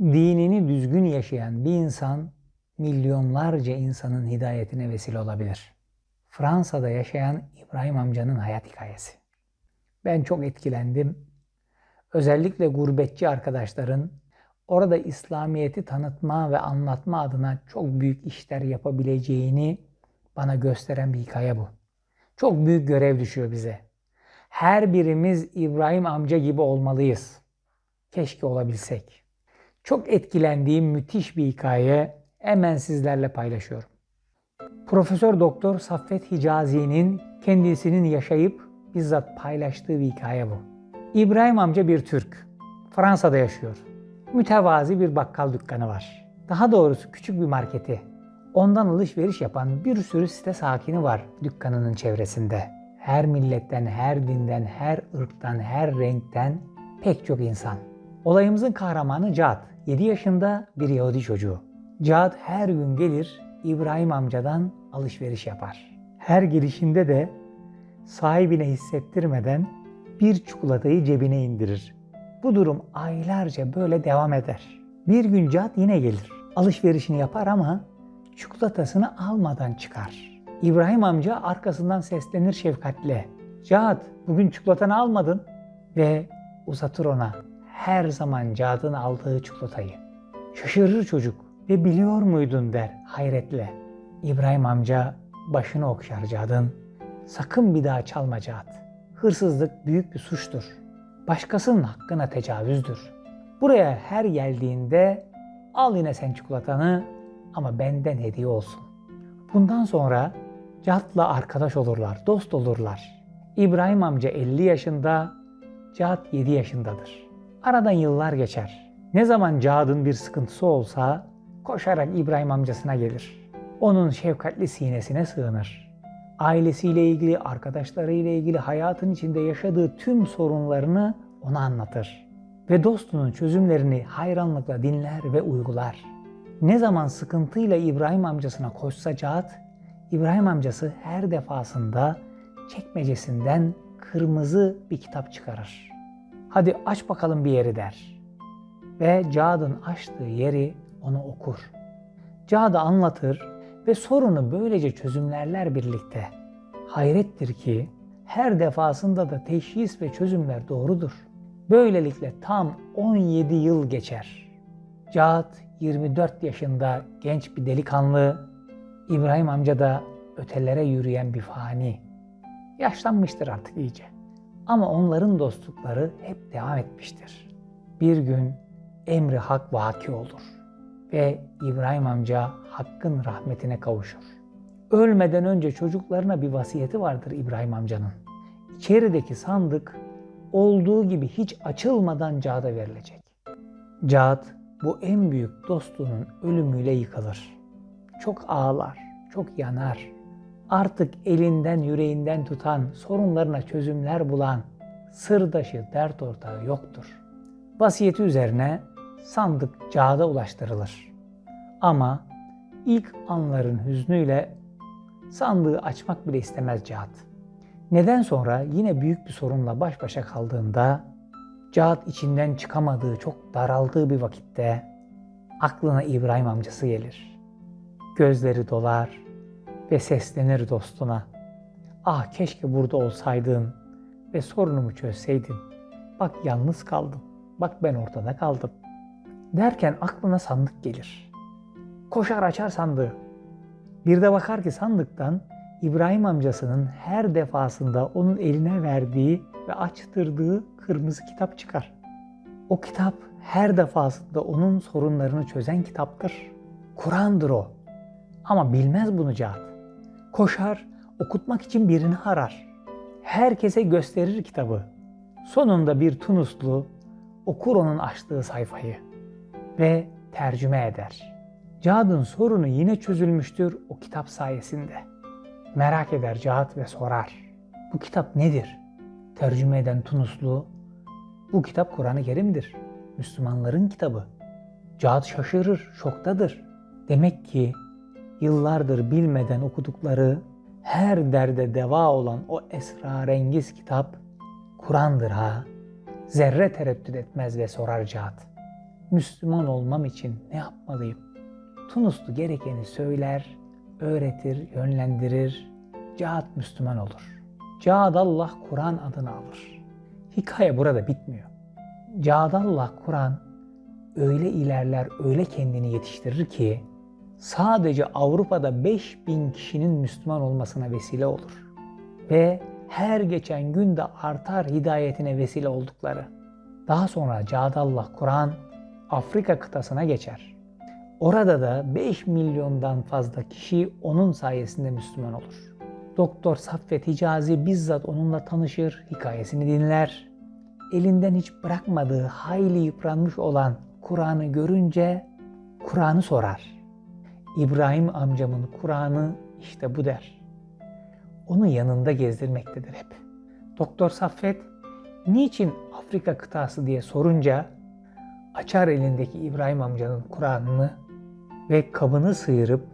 dinini düzgün yaşayan bir insan milyonlarca insanın hidayetine vesile olabilir. Fransa'da yaşayan İbrahim amcanın hayat hikayesi. Ben çok etkilendim. Özellikle gurbetçi arkadaşların orada İslamiyet'i tanıtma ve anlatma adına çok büyük işler yapabileceğini bana gösteren bir hikaye bu. Çok büyük görev düşüyor bize. Her birimiz İbrahim amca gibi olmalıyız. Keşke olabilsek. Çok etkilendiğim müthiş bir hikaye hemen sizlerle paylaşıyorum. Profesör Doktor Saffet Hicazi'nin kendisinin yaşayıp bizzat paylaştığı bir hikaye bu. İbrahim amca bir Türk. Fransa'da yaşıyor. Mütevazi bir bakkal dükkanı var. Daha doğrusu küçük bir marketi. Ondan alışveriş yapan bir sürü site sakini var dükkanının çevresinde. Her milletten, her dinden, her ırktan, her renkten pek çok insan. Olayımızın kahramanı Cad. 7 yaşında bir Yahudi çocuğu. Cad her gün gelir İbrahim amcadan alışveriş yapar. Her girişinde de sahibine hissettirmeden bir çikolatayı cebine indirir. Bu durum aylarca böyle devam eder. Bir gün Cad yine gelir. Alışverişini yapar ama çikolatasını almadan çıkar. İbrahim amca arkasından seslenir şefkatle. Cad bugün çikolatanı almadın ve uzatır ona her zaman Cad'ın aldığı çikolatayı. Şaşırır çocuk ve biliyor muydun der hayretle. İbrahim amca başını okşar Cad'ın. Sakın bir daha çalma Cad. Hırsızlık büyük bir suçtur. Başkasının hakkına tecavüzdür. Buraya her geldiğinde al yine sen çikolatanı ama benden hediye olsun. Bundan sonra Cad'la arkadaş olurlar, dost olurlar. İbrahim amca 50 yaşında, Cad 7 yaşındadır. Aradan yıllar geçer. Ne zaman Cad'ın bir sıkıntısı olsa koşarak İbrahim amcasına gelir. Onun şefkatli sinesine sığınır. Ailesiyle ilgili, arkadaşlarıyla ilgili hayatın içinde yaşadığı tüm sorunlarını ona anlatır. Ve dostunun çözümlerini hayranlıkla dinler ve uygular. Ne zaman sıkıntıyla İbrahim amcasına koşsa Cad, İbrahim amcası her defasında çekmecesinden kırmızı bir kitap çıkarır. Hadi aç bakalım bir yeri der. Ve Cad'ın açtığı yeri onu okur. Cad'a anlatır ve sorunu böylece çözümlerler birlikte. Hayrettir ki her defasında da teşhis ve çözümler doğrudur. Böylelikle tam 17 yıl geçer. Cad 24 yaşında genç bir delikanlı, İbrahim amca da ötelere yürüyen bir fani. Yaşlanmıştır artık iyice. Ama onların dostlukları hep devam etmiştir. Bir gün emri hak vaki olur ve İbrahim amca Hakk'ın rahmetine kavuşur. Ölmeden önce çocuklarına bir vasiyeti vardır İbrahim amcanın. İçerideki sandık olduğu gibi hiç açılmadan Cad'a verilecek. Cad bu en büyük dostunun ölümüyle yıkılır. Çok ağlar, çok yanar. Artık elinden yüreğinden tutan, sorunlarına çözümler bulan, sırdaşı, dert ortağı yoktur. Vasiyeti üzerine sandık Cad'a ulaştırılır. Ama ilk anların hüznüyle sandığı açmak bile istemez Cad. Neden sonra yine büyük bir sorunla baş başa kaldığında Cad içinden çıkamadığı, çok daraldığı bir vakitte aklına İbrahim amcası gelir. Gözleri dolar ve seslenir dostuna. Ah keşke burada olsaydın ve sorunumu çözseydin. Bak yalnız kaldım. Bak ben ortada kaldım. Derken aklına sandık gelir. Koşar açar sandığı. Bir de bakar ki sandıktan İbrahim amcasının her defasında onun eline verdiği ve açtırdığı kırmızı kitap çıkar. O kitap her defasında onun sorunlarını çözen kitaptır. Kur'an'dır o. Ama bilmez bunu Cad. Koşar, okutmak için birini arar. Herkese gösterir kitabı. Sonunda bir Tunuslu okur onun açtığı sayfayı ve tercüme eder. Cad'ın sorunu yine çözülmüştür o kitap sayesinde. Merak eder Cad ve sorar. Bu kitap nedir? Tercüme eden Tunuslu, bu kitap Kur'an-ı Kerim'dir. Müslümanların kitabı. Cad şaşırır, şoktadır. Demek ki yıllardır bilmeden okudukları her derde deva olan o esrarengiz kitap Kur'an'dır ha. Zerre tereddüt etmez ve sorar Cad. Müslüman olmam için ne yapmalıyım? Tunuslu gerekeni söyler, öğretir, yönlendirir, Cahat Müslüman olur. Caadallah Kur'an adını alır. Hikaye burada bitmiyor. Caadallah Kur'an öyle ilerler, öyle kendini yetiştirir ki sadece Avrupa'da 5000 kişinin Müslüman olmasına vesile olur. Ve her geçen gün de artar hidayetine vesile oldukları. Daha sonra Caadallah Kur'an Afrika kıtasına geçer. Orada da 5 milyondan fazla kişi onun sayesinde Müslüman olur. Doktor Saffet Hicazi bizzat onunla tanışır, hikayesini dinler. Elinden hiç bırakmadığı hayli yıpranmış olan Kur'an'ı görünce Kur'an'ı sorar. İbrahim amcamın Kur'an'ı işte bu der. Onu yanında gezdirmektedir hep. Doktor Saffet niçin Afrika kıtası diye sorunca açar elindeki İbrahim amcanın Kur'an'ını ve kabını sıyırıp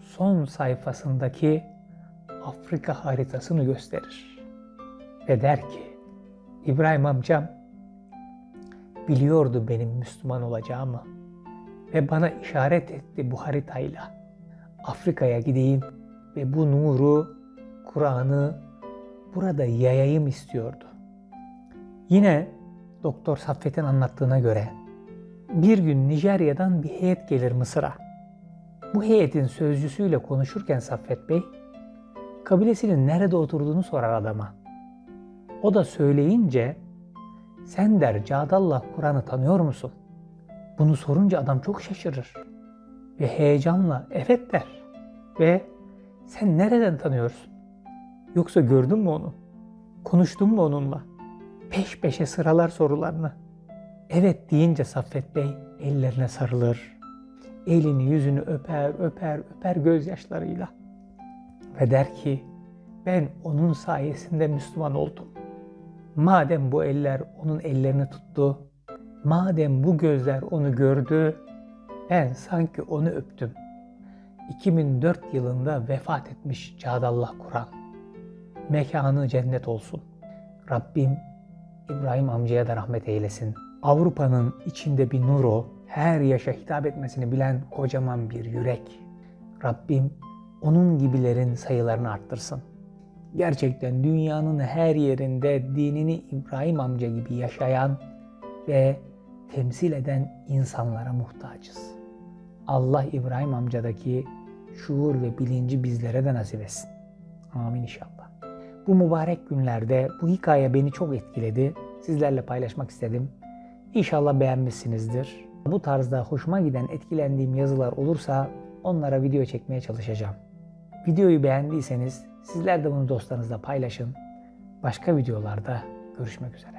son sayfasındaki Afrika haritasını gösterir. Ve der ki, İbrahim amcam biliyordu benim Müslüman olacağımı ve bana işaret etti bu haritayla. Afrika'ya gideyim ve bu nuru, Kur'an'ı burada yayayım istiyordu. Yine Doktor Saffet'in anlattığına göre bir gün Nijerya'dan bir heyet gelir Mısır'a. Bu heyetin sözcüsüyle konuşurken Saffet Bey, kabilesinin nerede oturduğunu sorar adama. O da söyleyince, sen der Cadallah Kur'an'ı tanıyor musun? Bunu sorunca adam çok şaşırır ve heyecanla evet der. Ve sen nereden tanıyorsun? Yoksa gördün mü onu? Konuştun mu onunla? Peş peşe sıralar sorularını. Evet deyince Saffet Bey ellerine sarılır. Elini yüzünü öper öper öper gözyaşlarıyla. Ve der ki ben onun sayesinde Müslüman oldum. Madem bu eller onun ellerini tuttu, madem bu gözler onu gördü, ben sanki onu öptüm. 2004 yılında vefat etmiş Cadallah Kur'an. Mekanı cennet olsun. Rabbim İbrahim amcaya da rahmet eylesin. Avrupa'nın içinde bir nur o, her yaşa hitap etmesini bilen kocaman bir yürek. Rabbim onun gibilerin sayılarını arttırsın. Gerçekten dünyanın her yerinde dinini İbrahim amca gibi yaşayan ve temsil eden insanlara muhtacız. Allah İbrahim amcadaki şuur ve bilinci bizlere de nasip etsin. Amin inşallah. Bu mübarek günlerde bu hikaye beni çok etkiledi. Sizlerle paylaşmak istedim. İnşallah beğenmişsinizdir. Bu tarzda hoşuma giden, etkilendiğim yazılar olursa onlara video çekmeye çalışacağım. Videoyu beğendiyseniz sizler de bunu dostlarınızla paylaşın. Başka videolarda görüşmek üzere.